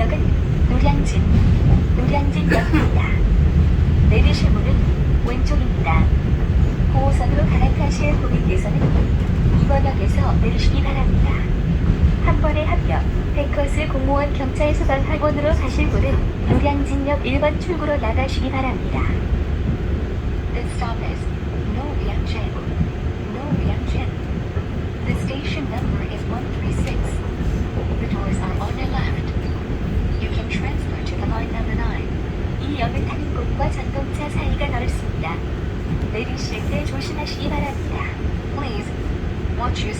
역은 노량진, 노량진역입니다. 내리실 문은 왼쪽입니다. 5호선으로 갈아타실 고객께서는 2번역에서 내리시기 바랍니다. 한 번에 합격, 백커스 공무원 경찰 서단 학원으로 가실 분은 노량진역 1번 출구로 나가시기 바랍니다. This stop is 역을 타는 곳과 전동차 사이가 넓습니다. 내리실 때 조심하시기 바랍니다. Please watch your